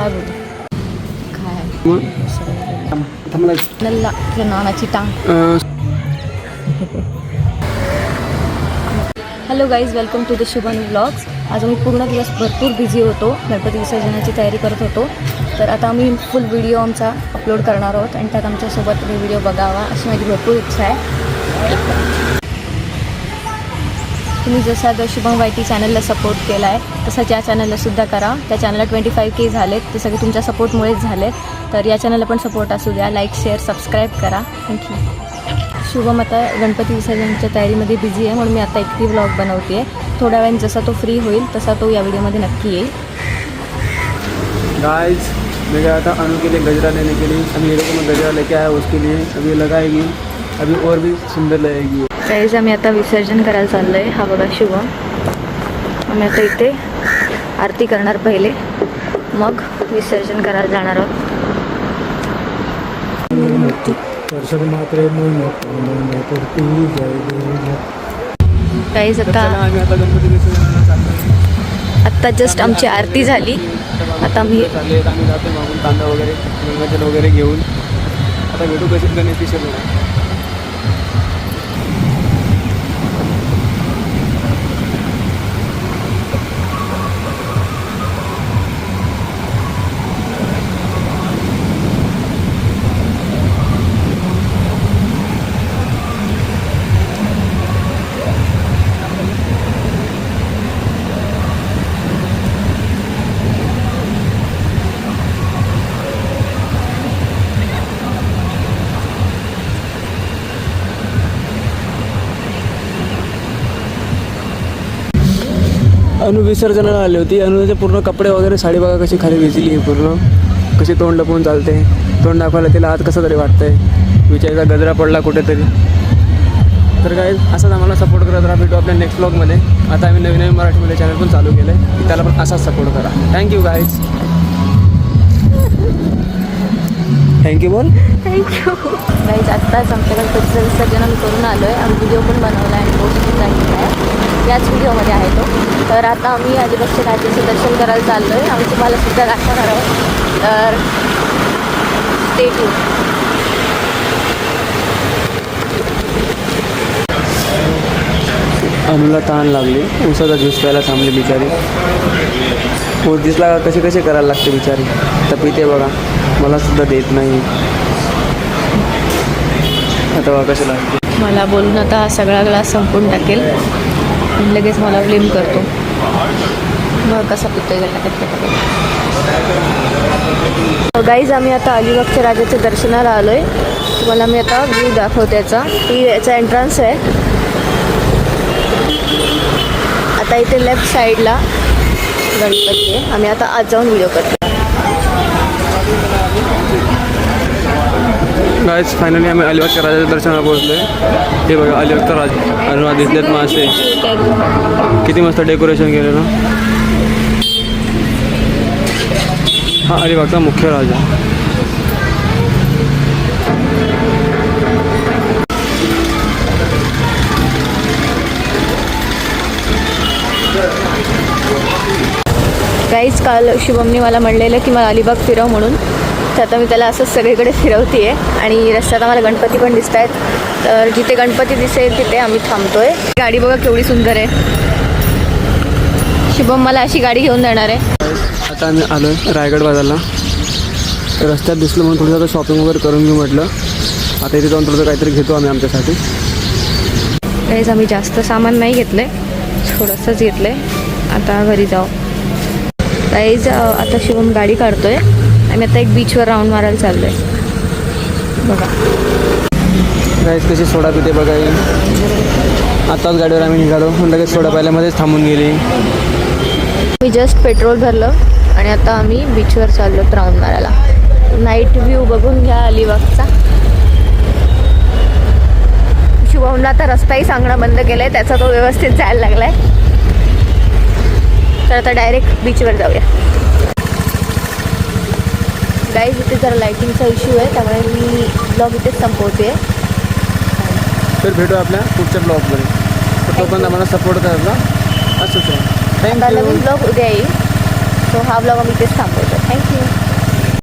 काय? बोलू काय नल्ला तुझ्या नानाची टांग hello guys welcome to the Shubham blogs आज आम्ही पूर्ण दिवस भरपूर बिझी होतो. गणपती विसर्जनाची तयारी करत होतो. तर आता आम्ही फुल व्हिडिओ आमचा अपलोड करणार आहोत. आणि त्यात आमच्यासोबत तुम्ही व्हिडिओ बघावा अशी माझी भरपूर इच्छा आहे. तुम्ही जसा द शुभम वायटी चॅनलला सपोर्ट केला आहे तसंच या चॅनललासुद्धा करा. त्या चॅनलला ट्वेंटी फाईव्ह के झालेत ते सगळे तुमच्या सपोर्टमुळेच झाले तर या चॅनलला पण सपोर्ट असू द्या. लाईक शेअर सबस्क्राईब करा. थँक्यू शुभम आता गणपती विसर्जनच्या तयारीमध्ये बिझी आहे म्हणून मी आता एकटी व्लॉग बनवते आहे थोड्या वेळाने जसा तो फ्री होईल तसा तो या व्हिडिओमध्ये नक्की येईल. गाइस मैं गया था अनु के लिए गजरा लेने के लिए अभी मेरे को मैं गजरा लेके आया उसके लिए अभी लगाएगी. अभी और भी सुंदर लगेगी. त्यावेळेस आम्ही आता विसर्जन करायला चाललो आहे हा बघा शिवम आम्ही आता इथे आरती करणार पहिले. मग विसर्जन करायला जाणार आहोत. काहीच आता आत्ता जस्ट आमची आरती झाली. आता आम्ही कांदा वगैरे वगैरे घेऊन. आता भेटू कशी गणेश अनुविसर्जनाला विसर्जनाला आली होती. अनुचे पूर्ण कपडे वगैरे साडी बघा कशी खाली भिजली आहे पूर्ण. कशी तोंड लपवून चालते. तोंड दाखवायला तिला आत कसं तरी वाटतंय. विचारायचा गजरा पडला कुठेतरी. तर काय असाच आम्हाला सपोर्ट करत राहा. भेटू आपल्या नेक्स्ट ब्लॉगमध्ये आता आम्ही नवीन नवीन मराठीमध्ये चॅनल पण चालू केलं आहे त्याला पण असाच सपोर्ट करा. Thank you guys thank you बोल. थँक्यू गाईज आत्ताच आमच्याकडे गणपतीचं विसर्जन आम्ही करून आलो आहे आम्ही व्हिडिओ पण बनवला आहे आणि पोस्ट पण आहे. याच व्हिडिओमध्ये आहे तो. तर आता आम्ही अलिबागच्या राजाचं दर्शन करायला चाललो आहे आम्ही तुम्हाला सुद्धा दाखवणार आहोत. तर स्टेट अनुला ताण लागली. उसाचा ज्यूस प्यायला थांबली बिचारी. ऊस दिसला कसे कसे करायला लागते बिचारी? तर पिते बघा. मला सुद्धा देत नाही. आता बघा कसे लागते. मला बोलून आता हा सगळा ग्लास संपून टाकेल. आणि लगेच मला ब्लेम करतो. मग कसा पितोय हो, गाईज आम्ही आता अलिबागच्या राजाच्या दर्शनाला आलो आहे तुम्हाला मी आता व्ह्यू दाखवते याचा. ही याचा एंट्रन्स आहे. आता इथे लेफ्ट साईडला गणपती आहे. आम्ही आता आज जाऊन व्हिडिओ करतो. गायच फायनली आम्ही अलिबागच्या राजाच्या दर्शनाला पोहोचलो आहे हे बघा अलिबागचा राजा अनुरा दिसलेत मासे. किती मस्त डेकोरेशन केलं ना. हा अलिबागचा मुख्य राजा. काहीच काल शुभमने मला म्हणलेलं की मला अलिबाग फिरव म्हणून. तर आता मी त्याला असंच सगळीकडे फिरवते आहे आणि रस्त्यात आम्हाला गणपती पण दिसत आहेत तर जिथे गणपती दिसेल तिथे आम्ही थांबतोय. गाडी बघा केवढी सुंदर आहे. शुभम मला अशी गाडी घेऊन देणार आहे. आता आम्ही आलो आहे रायगड बाजारला. रस्त्यात दिसलं म्हणून थोडंसं शॉपिंग वगैरे करून घेऊ म्हटलं. आता इथे जाऊन थोडंसं काहीतरी घेतो आम्ही आमच्यासाठी. काहीच आम्ही जास्त सामान नाही घेतलं आहे थोडंसंच घेतलं आहे आता घरी जाऊ. काहीच आता शुभम गाडी काढतोय. आम्ही आता एक बीचवर राऊंड मारायला चाललो आहे बघा. गाईस कशी सोडा पिते बघा. आताच गाडीवर आम्ही निघालो. लगेच सोडा पहिल्यामध्येच थांबून गेली. मी जस्ट पेट्रोल भरलं आणि आता आम्ही बीचवर चाललो राऊंड मारायला. नाईट व्ह्यू बघून घ्या अलिबागचा. शुभमला आता रस्ताही सांगणं बंद केलं आहे त्याचा तो व्यवस्थित जायला लागला आहे तर आता डायरेक्ट बीचवर जाऊया. गाईज इथे जरा लाईटिंगचा इश्यू आहे त्यामुळे मी ब्लॉग इथेच संपवते. तर भेटू आपल्या पुढच्या ब्लॉगमध्ये तर तोपर्यंत आम्हाला सपोर्ट करायचा असंच आहे थँक्यू नवीन ब्लॉग उद्या येईल. सो हा ब्लॉग आम्ही इथेच थांबवतो. थँक्यू